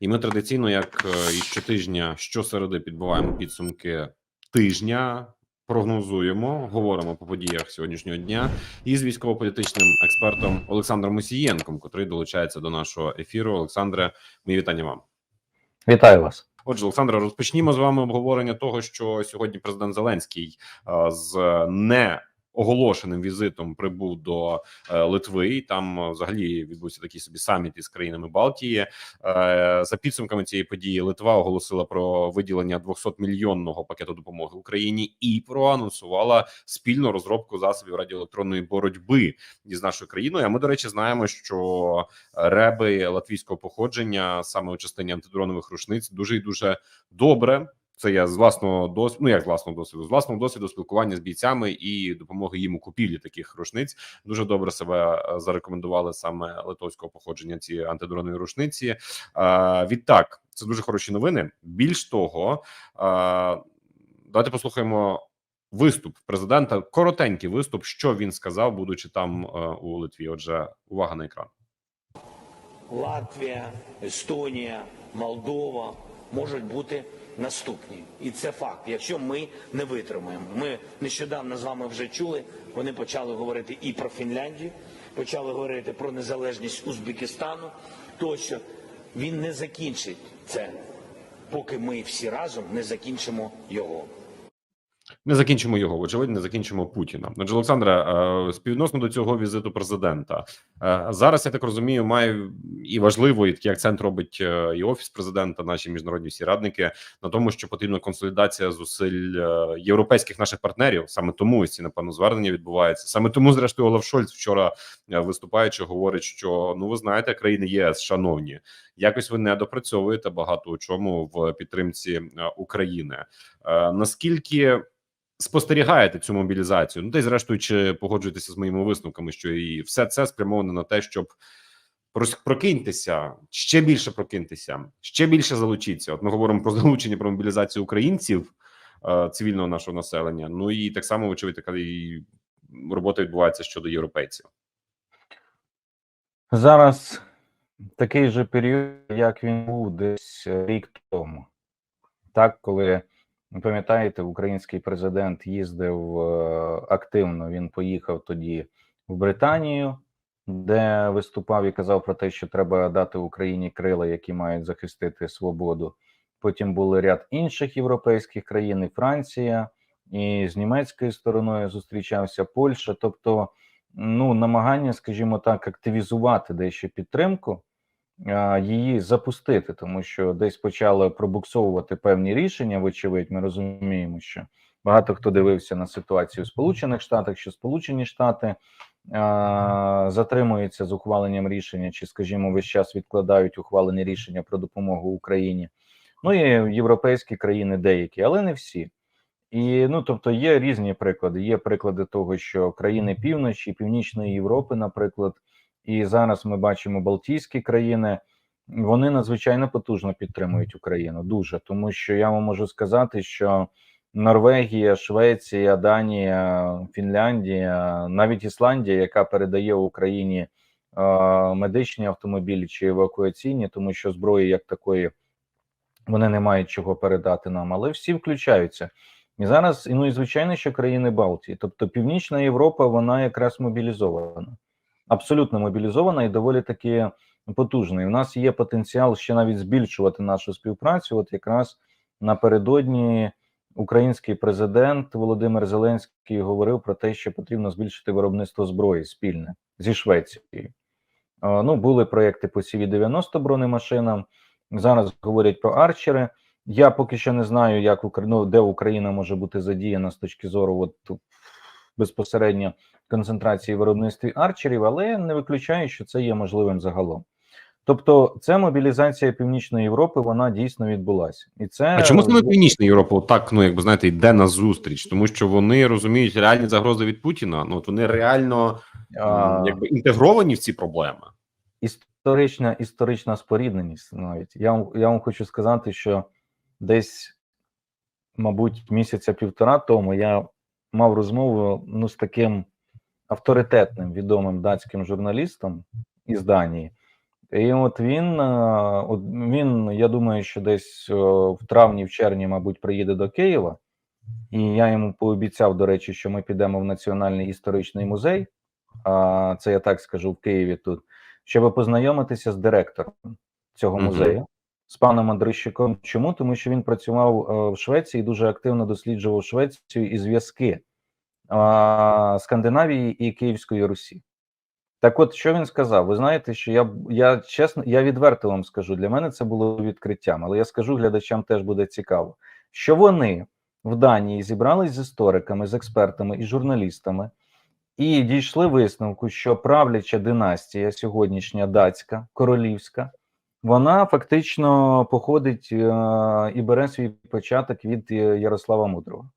І ми традиційно, як е, і щотижня, щосереди підбиваємо підсумки тижня, прогнозуємо, говоримо по подіях сьогоднішнього дня із військово-політичним експертом Олександром Мусієнком, котрий долучається до нашого ефіру. Олександре, мої вітання вам. Вітаю вас. Отже, Олександре, розпочнімо з вами обговорення того, що сьогодні президент Зеленський е, з не оголошеним візитом прибув до е, Литви. І Там е, взагалі відбувся такий собі саміт із країнами Балтії. Е, За підсумками цієї події, Литва оголосила про виділення 200 мільйонного пакету допомоги Україні і проанонсувала спільну розробку засобів радіоелектронної боротьби із нашою країною. А ми, до речі, знаємо, що реби латвійського походження саме у частині антидронових рушниць дуже і дуже добре. Це я з власного досвіду, ну як з власного досвіду, з власного досвіду спілкування з бійцями і допомоги їм у купівлі таких рушниць. Дуже добре себе е, зарекомендували саме литовського походження. Ці антидронові рушниці. Е, відтак, це дуже хороші новини. Більш того, е, давайте послухаємо виступ президента. Коротенький виступ, що він сказав, будучи там у Литві. Отже, увага на екран. Латвія, Естонія, Молдова можуть бути наступні, і це факт. Якщо ми не витримаємо, ми нещодавно з вами вже чули. Вони почали говорити і про Фінляндію, почали говорити про незалежність Узбекистану. Тощо він не закінчить це, поки ми всі разом не закінчимо його. Не закінчимо його, очевидно, не закінчимо Путіна. Отже, Олександре, е, співвідносно до цього візиту президента е, зараз я так розумію, має і важливо, і такий акцент робить е, і офіс президента, наші міжнародні всі радники на тому, що потрібна консолідація зусиль європейських наших партнерів. Саме тому ось ці напевно звернення відбуваються. Саме тому, зрештою, Олаф Шольц вчора виступаючи, говорить, що ну ви знаєте, країни ЄС, шановні, якось ви не допрацьовуєте багато у чому в підтримці України. Наскільки спостерігаєте цю мобілізацію? Ну та й зрештою, чи погоджуєтеся з моїми висновками, що і все це спрямовано на те, щоб прокиньтеся, ще більше прокиньтеся, ще більше залучіться. От ми говоримо про залучення про мобілізацію українців е, цивільного нашого населення. Ну і так само, вочевидь, така і робота відбувається щодо європейців. Зараз такий же період, як він був десь рік тому. Так, коли пам'ятаєте, український президент їздив е, активно. Він поїхав тоді в Британію, де виступав і казав про те, що треба дати Україні крила, які мають захистити свободу. Потім були ряд інших європейських країн, і Франція, і з німецькою стороною зустрічався Польща. Тобто, ну намагання, скажімо так, активізувати дещо підтримку, її запустити, тому що десь почали пробуксовувати певні рішення. Вочевидь, ми розуміємо, що багато хто дивився на ситуацію в Сполучених Штатах, що Сполучені Штати затримуються з ухваленням рішення, чи, скажімо, весь час відкладають ухвалені рішення про допомогу Україні. Ну і європейські країни деякі, але не всі. І ну тобто є різні приклади. Є приклади того, що країни півночі, північної Європи, наприклад, і зараз ми бачимо Балтійські країни. Вони надзвичайно потужно підтримують Україну. Дуже тому, що я вам можу сказати, що Норвегія, Швеція, Данія, Фінляндія, навіть Ісландія, яка передає Україні е, медичні автомобілі чи евакуаційні, тому що зброї як такої вони не мають чого передати нам, але всі включаються. І зараз, ну і звичайно, що країни Балтії, тобто Північна Європа, вона якраз мобілізована, абсолютно мобілізована і доволі таки потужна. В нас є потенціал ще навіть збільшувати нашу співпрацю. От якраз напередодні український президент Володимир Зеленський говорив про те, що потрібно збільшити виробництво зброї спільне зі Швецією. Ну, були проекти по CV-90 бронемашинам. Зараз говорять про арчери. Я поки що не знаю, як ну, де Україна може бути задіяна з точки зору от, безпосередньо концентрації в виробництві арчерів, але не виключаю, що це є можливим загалом. Тобто, це мобілізація Північної Європи, вона дійсно відбулася, і це А чому саме Північна Європа так, ну якби знаєте, йде на зустріч? Тому що вони розуміють реальні загрози від Путіна. Ну от вони реально А, якби інтегровані в ці проблеми. історична історична спорідненість. Навіть я вам я вам хочу сказати, що десь, мабуть, місяця півтора тому я мав розмову ну з таким авторитетним відомим датським журналістом із Данії. І от він, е, от він, я думаю, що десь е, в травні, в червні, мабуть, приїде до Києва. І я йому пообіцяв, до речі, що ми підемо в Національний історичний музей. А це я так скажу в Києві тут, щоб познайомитися з директором цього музею, з паном Андрищиком. Чому? Тому що він працював е, в Швеції, і дуже активно досліджував Швецію і зв'язки Скандинавії і Київської Русі. Так от, що він сказав? Ви знаєте, що я я чесно, я відверто вам скажу, для мене це було відкриттям, але я скажу глядачам теж буде цікаво, що вони в Данії зібрались з істориками, з експертами і журналістами, і дійшли висновку, що правляча династія, сьогоднішня датська, королівська, вона фактично походить е, і бере свій початок від е, Ярослава Мудрого,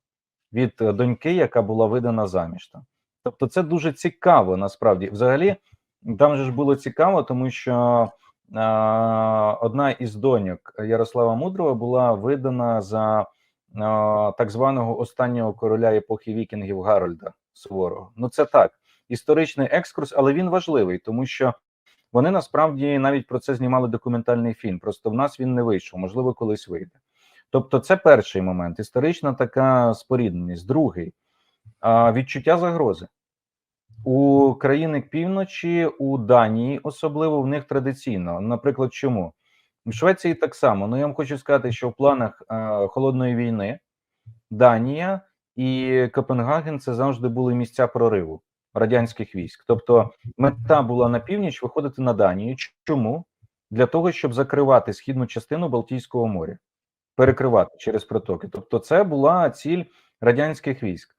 від е, доньки, яка була видана заміж. Там. Тобто, це дуже цікаво насправді. Взагалі, там же ж було цікаво, тому що е, одна із доньок Ярослава Мудрого була видана за е, так званого останнього короля епохи вікінгів Гарольда Суворого. Ну, це так, історичний екскурс, але він важливий, тому що вони насправді навіть про це знімали документальний фільм. Просто в нас він не вийшов, можливо, колись вийде. Тобто, це перший момент, історична така спорідненість. Другий відчуття загрози. У країни півночі, у Данії, особливо в них традиційно. Наприклад, чому? В Швеції так само. Ну я вам хочу сказати, що в планах холодної війни Данія і Копенгаген це завжди були місця прориву радянських військ. Тобто, мета була на північ виходити на Данію. Чому? Для того, щоб закривати східну частину Балтійського моря, перекривати через протоки. Тобто, це була ціль радянських військ.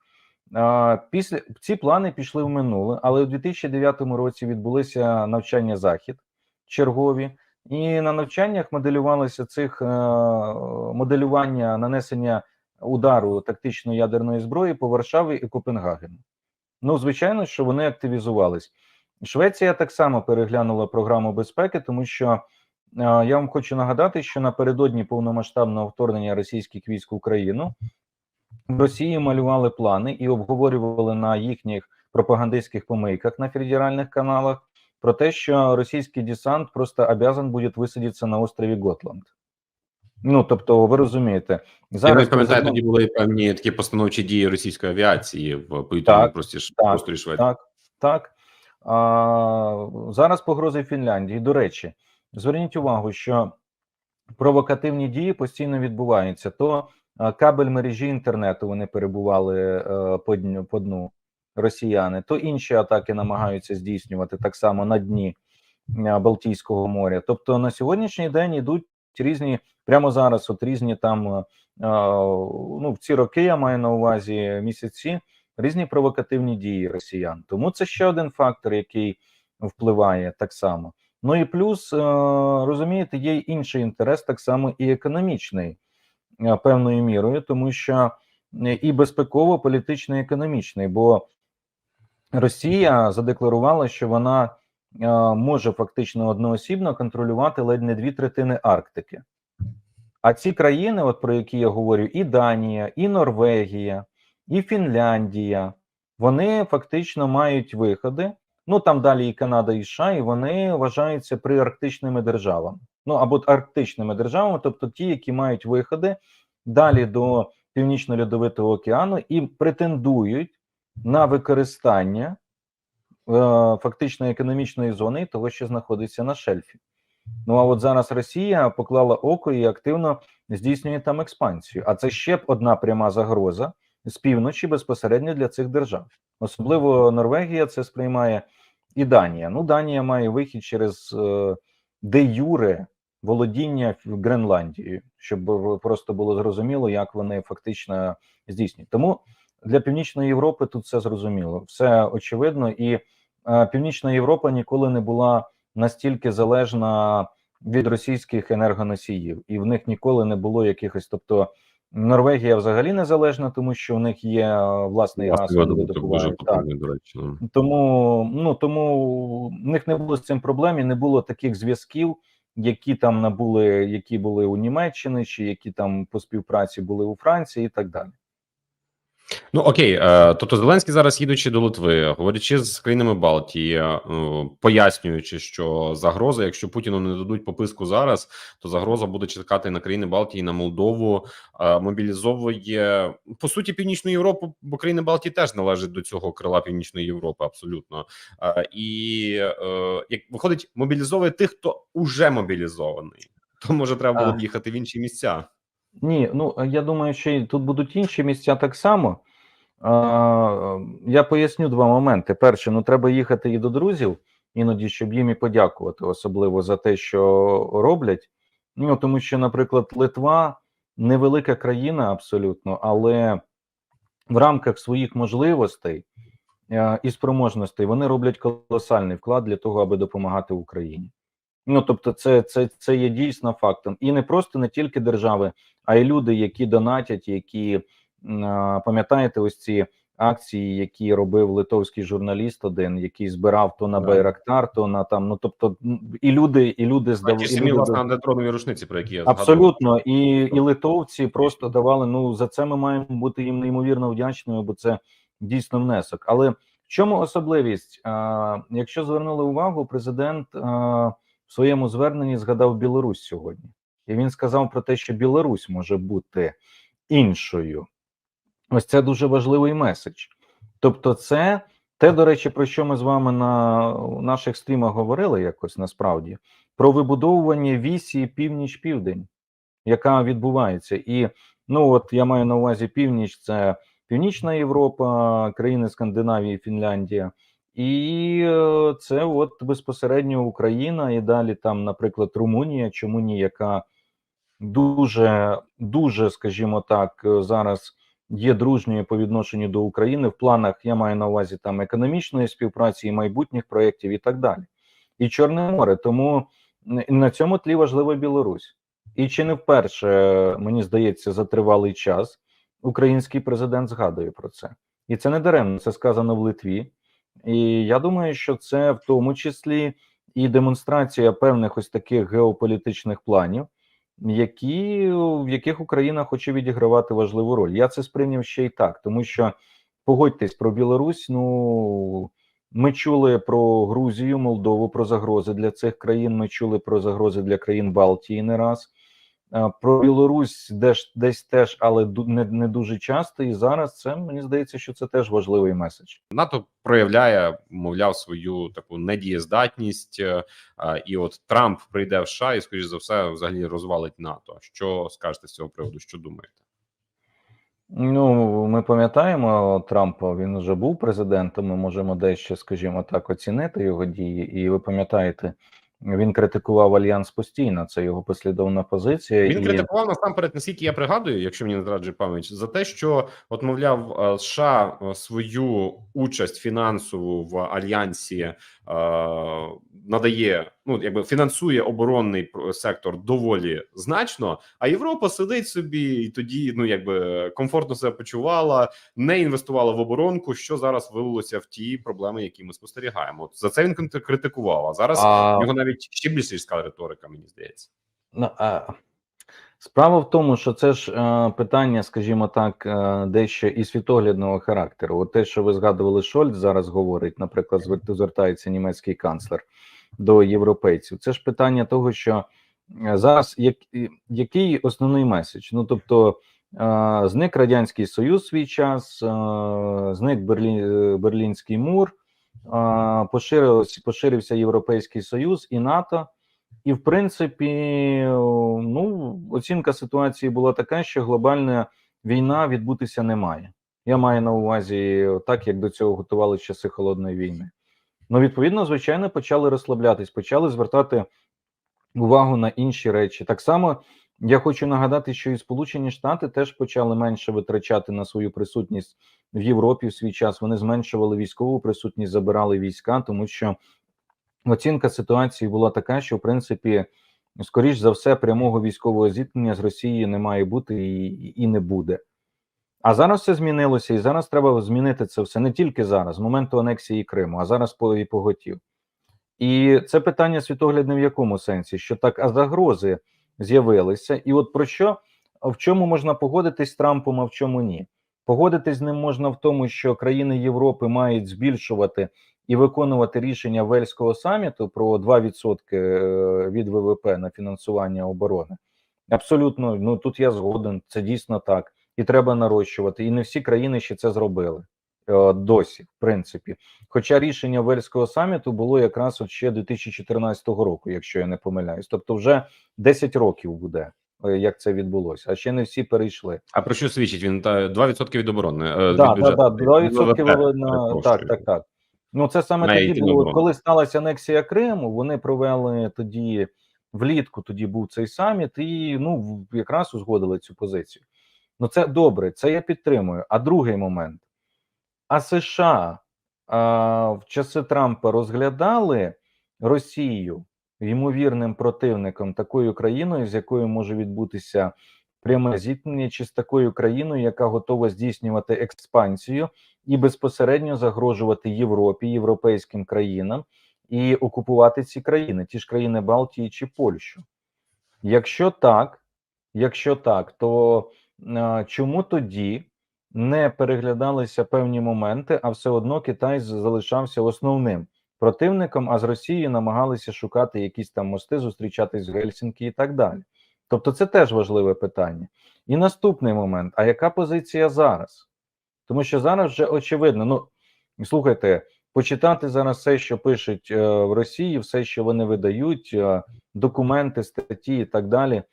Після ці плани пішли в минуле, але у 2009 році відбулися навчання захід чергові, і на навчаннях моделювалося цих е, моделювання нанесення удару тактичної ядерної зброї по Варшаві і Копенгагену. Ну, звичайно, що вони активізувались. Швеція так само переглянула програму безпеки, тому що я вам хочу нагадати, що напередодні повномасштабного вторгнення російських військ в Україну в Росії малювали плани і обговорювали на їхніх пропагандистських помийках на федеральних каналах про те, що російський десант просто обязан буде висадитися на острові Готланд. Ну тобто, ви розумієте, зараз Я пам'ятаю, тоді були певні такі постановчі дії російської авіації в повітряному Так, так, просторі Швеції. Так, так. А, зараз погрози Фінляндії. До речі, зверніть увагу, що провокативні дії постійно відбуваються. То кабель мережі інтернету вони перебували е, по дню по дну росіяни, то інші атаки намагаються здійснювати так само на дні е, Балтійського моря. Тобто на сьогоднішній день йдуть різні прямо зараз, от різні там е, е, ну в ці роки я маю на увазі місяці різні провокативні дії росіян. Тому це ще один фактор, який впливає так само. Ну і плюс е, розумієте, є інший інтерес, так само і економічний е, певною мірою, тому що е, і безпеково, політично, і економічний, бо Росія задекларувала, що вона може фактично одноосібно контролювати ледь не дві третини Арктики. А ці країни, от про які я говорю, і Данія, і Норвегія, і Фінляндія, вони фактично мають виходи. Ну там далі і Канада, і США, і вони вважаються приарктичними державами. Ну або арктичними державами, тобто ті, які мають виходи далі до Північно-Льодовитого океану і претендують на використання е, фактично економічної зони того, що знаходиться на шельфі. Ну а от зараз Росія поклала око і активно здійснює там експансію. А це ще б одна пряма загроза з півночі безпосередньо для цих держав. Особливо Норвегія це сприймає і Данія. Ну, Данія має вихід через е, де юре володіння Гренландією, щоб просто було зрозуміло, як вони фактично здійснюють. Тому для Північної Європи тут все зрозуміло, все очевидно, і е, Північна Європа ніколи не була настільки залежна від російських енергоносіїв, і в них ніколи не було якихось, тобто. Норвегія взагалі незалежна, тому що у них є е, власний газ, дуже видобувають. До речі. ну. Тому ну тому в них не було з цим проблем, і не було таких зв'язків, які там набули, які були у Німеччині, чи які там по співпраці були у Франції, і так далі. Ну окей, е, тобто Зеленський зараз їдучи до Литви, говорячи з країнами Балтії, е, пояснюючи, що загроза, якщо Путіну не дадуть пописку зараз, то загроза буде чекати на країни Балтії, на Молдову, е, мобілізовує по суті Північну Європу, бо країни Балтії теж належать до цього крила Північної Європи, абсолютно. І як виходить, мобілізовує тих, хто уже мобілізований. То може треба було б їхати в інші місця. Ні, ну е, я думаю, що тут будуть інші місця так само. Я поясню два моменти. Перше, ну треба їхати і до друзів, іноді, щоб їм і подякувати, особливо за те, що роблять. Ну тому що, наприклад, Литва невелика країна абсолютно, але в рамках своїх можливостей е, і спроможностей вони роблять колосальний вклад для того, аби допомагати Україні. Ну тобто, це, це, це є дійсно фактом, і не просто не тільки держави, а й люди, які донатять, які пам'ятаєте, ось ці акції, які робив литовський журналіст, один, який збирав то на Байрактар, то на там. Ну тобто, і люди, і люди А здав... ті і ж самі власне антитронові рушниці, про які я згадував. Абсолютно, і, і литовці просто давали. Ну за це ми маємо бути їм неймовірно вдячними, бо це дійсно внесок. Але в чому особливість? А, якщо звернули увагу, президент а, в своєму зверненні згадав Білорусь сьогодні, і він сказав про те, що Білорусь може бути іншою. Ось це дуже важливий меседж. Тобто, це те, до речі, про що ми з вами на наших стрімах говорили якось насправді про вибудовування вісі північ-південь, яка відбувається. І ну от я маю на увазі північ, це Північна Європа, країни Скандинавії, Фінляндія. І е, це от безпосередньо Україна, і далі там, наприклад, Румунія, чому ні, яка дуже, дуже, скажімо так, е, зараз є дружньою по відношенню до України в планах. Я маю на увазі там економічної співпраці і майбутніх проєктів і так далі. І Чорне море. Тому на цьому тлі важлива Білорусь. І чи не вперше, мені здається, за тривалий час український президент згадує про це. І це не даремно, це сказано в Литві. І я думаю, що це в тому числі і демонстрація певних ось таких геополітичних планів, які, в яких Україна хоче відігравати важливу роль. Я це сприйняв ще й так, тому що погодьтесь про Білорусь. Ну ми чули про Грузію, Молдову, про загрози для цих країн. Ми чули про загрози для країн Балтії не раз. Про Білорусь десь, десь теж, але не, не дуже часто. І зараз це мені здається, що це теж важливий меседж. НАТО проявляє, мовляв, свою таку недієздатність, е, і от Трамп прийде в США і, скоріш за все, взагалі розвалить НАТО. Що скажете з цього приводу? Що думаєте? Ну, ми пам'ятаємо Трампа. Він вже був президентом. Ми можемо дещо, скажімо так, оцінити його дії. І ви пам'ятаєте, він критикував альянс постійно. Це його послідовна позиція. Він і... критикував насамперед, наскільки я пригадую, якщо мені не зраджує пам'ять, за те, що от мовляв, е, США е, свою участь фінансову в альянсі е, надає, ну якби фінансує оборонний сектор доволі значно. А Європа сидить собі і тоді, ну якби комфортно себе почувала, не інвестувала в оборонку, що зараз вилилося в ті проблеми, які ми спостерігаємо. От за це він крит- критикував. А зараз А, в нього навіть ще більш різка риторика, мені здається. Ну, а, справа в тому, що це ж е, питання, скажімо так, е, дещо і світоглядного характеру. От те, що ви згадували, Шольц зараз говорить, наприклад, звер- звертається німецький канцлер до європейців. Це ж питання того, що е, зараз як, який основний меседж? Ну тобто. е, Зник радянський союз свій час, е, зник Берлі... Берлінський мур, поширився, поширився Європейський Союз і НАТО. І, в принципі, ну, оцінка ситуації була така, що глобальна війна відбутися не має. Я маю на увазі так, як до цього готували часи холодної війни. Ну, відповідно, звичайно, почали розслаблятись, почали звертати увагу на інші речі. Так само я хочу нагадати, що і Сполучені Штати теж почали менше витрачати на свою присутність в Європі в свій час. Вони зменшували військову присутність, забирали війська, тому що оцінка ситуації була така, що в принципі, скоріш за все, прямого військового зіткнення з Росією не має бути і, і не буде. А зараз все змінилося, і зараз треба змінити це все не тільки зараз, з моменту анексії Криму, а зараз і поготів. І це питання світоглядне в якому сенсі? Що так, а загрози з'явилися, і от про що в чому можна погодитись з Трампом, а в чому ні? Погодитись з ним можна в тому, що країни Європи мають збільшувати і виконувати рішення Вельського саміту про 2% е, від ВВП на фінансування оборони. Абсолютно, ну тут я згоден, це дійсно так, і треба нарощувати. І не всі країни ще це зробили е, досі, в принципі. Хоча рішення Вельського саміту було якраз от ще 2014 року, якщо я не помиляюсь. Тобто, вже 10 років буде, е, як це відбулося, а ще не всі перейшли. А про що свідчить він? Та 2% від оборони. е, від так, так, 2% ВВП, ви на так, так, так. Ну це саме Має тоді було, коли сталася анексія Криму. Вони провели тоді влітку. Тоді був цей саміт, і ну якраз узгодили цю позицію. Ну це добре, це я підтримую. А другий момент: а США а, в часи Трампа розглядали Росію ймовірним противником, такою країною, з якою може відбутися пряме зіткнення, чи з такою країною, яка готова здійснювати експансію і безпосередньо загрожувати Європі, європейським країнам і окупувати ці країни, ті ж країни Балтії чи Польщу. Якщо так, якщо так, то чому тоді не переглядалися певні моменти, а все одно Китай залишався основним противником, а з Росією намагалися шукати якісь там мости, зустрічатись в Гельсінкі і так далі. Тобто, це теж важливе питання. І наступний момент: а яка позиція зараз? Тому що зараз вже очевидно, ну слухайте, почитати зараз все, що пишуть е, в Росії, все, що вони видають, е, документи, статті і так далі. Е,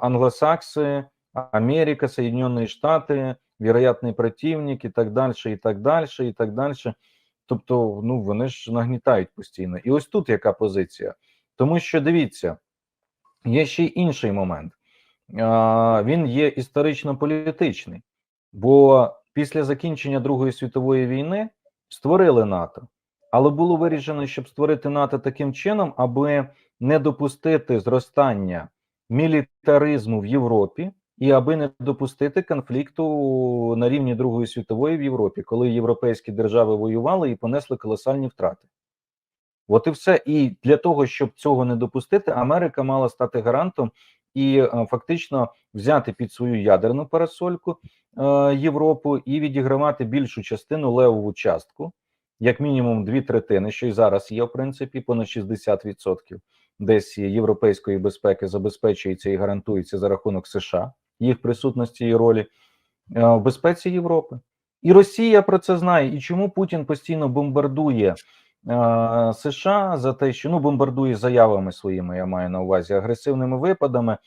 англосакси, Америка, Соединенные Штати, вероятний противник і так далі, і так далі, і так далі. Тобто, ну вони ж нагнітають постійно. І ось тут яка позиція? Тому що дивіться, є ще й інший момент. Він є історично-політичний, бо після закінчення Другої світової війни створили НАТО, але було вирішено, щоб створити НАТО таким чином, аби не допустити зростання мілітаризму в Європі і аби не допустити конфлікту на рівні Другої світової в Європі, коли європейські держави воювали і понесли колосальні втрати. От і все. І для того, щоб цього не допустити, Америка мала стати гарантом і е, фактично взяти під свою ядерну парасольку е, Європу і відігравати більшу частину левову частку, як мінімум дві третини, що і зараз є, в принципі, понад 60% десь європейської безпеки забезпечується і гарантується за рахунок США, їх присутності і ролі е, в безпеці Європи. І Росія про це знає. І чому Путін постійно бомбардує е, США за те, що ну бомбардує заявами своїми, я маю на увазі агресивними випадами.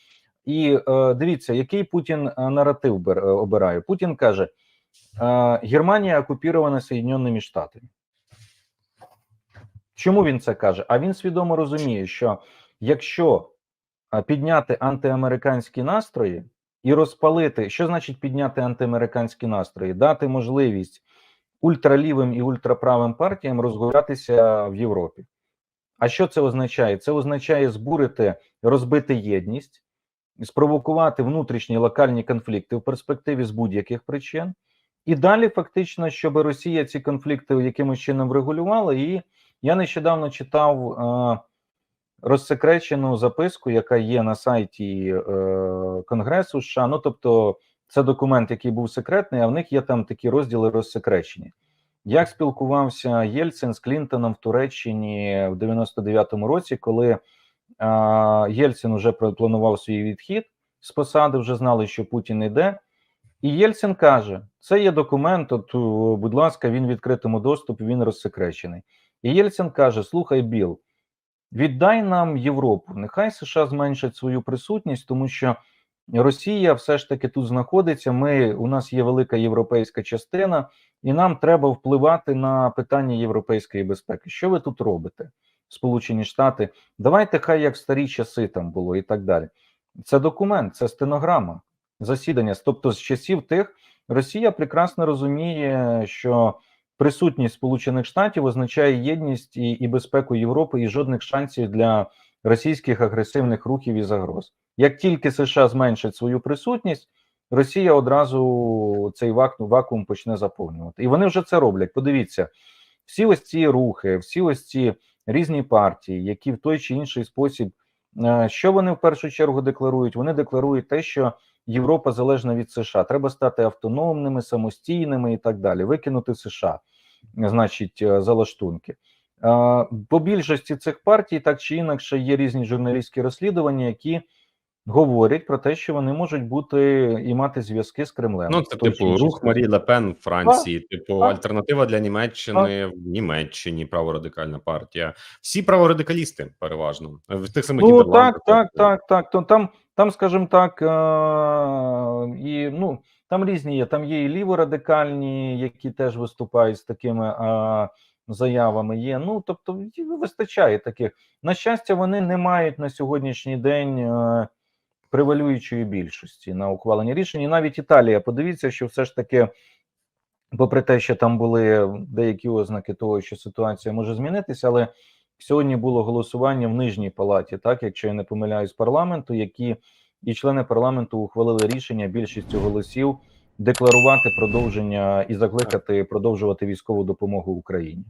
І е, дивіться, який Путін наратив обирає. Путін каже: Германія окупірована Соєдиненими Штатами. Чому він це каже? А він свідомо розуміє, що якщо підняти антиамериканські настрої і розпалити, що значить підняти антиамериканські настрої, дати можливість ультралівим і ультраправим партіям розгулятися в Європі. А що це означає? Це означає збурити, розбити єдність, спровокувати внутрішні локальні конфлікти в перспективі з будь-яких причин, і далі, фактично, щоб Росія ці конфлікти якимось чином врегулювала. І я нещодавно читав е, розсекречену записку, яка є на сайті е, Конгресу США. Ну тобто, це документ, який був секретний, а в них є там такі розділи розсекречені. Як спілкувався Єльцин з Клінтоном в Туреччині в 99-му році, коли а, Єльцин вже планував свій відхід з посади, вже знали, що Путін йде. І Єльцин каже: це є документ, от, будь ласка, він в відкритому доступі, він розсекречений. І Єльцин каже: Слухай, Біл, віддай нам Європу. Нехай США зменшать свою присутність, тому що Росія все ж таки тут знаходиться. Ми у нас є велика європейська частина, і нам треба впливати на питання європейської безпеки. Що ви тут робите, Сполучені Штати? Давайте хай як старі часи там було і так далі. Це документ, це стенограма засідання. Тобто, з часів тих Росія прекрасно розуміє, що присутність Сполучених Штатів означає єдність і, і безпеку Європи, і жодних шансів для російських агресивних рухів і загроз. Як тільки США зменшить свою присутність, Росія одразу цей вакуум, почне заповнювати. І вони вже це роблять. Подивіться, всі ось ці рухи, всі ось ці різні партії, які в той чи інший спосіб Е, Що вони в першу чергу декларують? Вони декларують те, що Європа залежна від США. Треба стати автономними, самостійними і так далі. Викинути США, значить, е, залаштунки. Е, По більшості цих партій, так чи інакше, є різні журналістські розслідування, які говорять про те, що вони можуть бути і мати зв'язки з Кремлем. Ну, це той типу рух. Марі Ле Пен в Франції, типу так. альтернатива для Німеччини в Німеччині, праворадикальна партія. Всі праворадикалісти переважно в тих самих Ну так, так, так, так. То там, там, скажімо так, е- і ну там різні є. Там є і ліворадикальні, які теж виступають з такими е- заявами. Є. Ну тобто, вистачає таких. На щастя, вони не мають на сьогоднішній день. Е- Превалюючої більшості на ухвалення рішень, і навіть Італія. Подивіться, що все ж таки, попри те, що там були деякі ознаки того, що ситуація може змінитися, але сьогодні було голосування в нижній палаті, так якщо я не помиляюсь, парламенту, які і члени парламенту ухвалили рішення більшістю голосів декларувати продовження і закликати продовжувати військову допомогу Україні.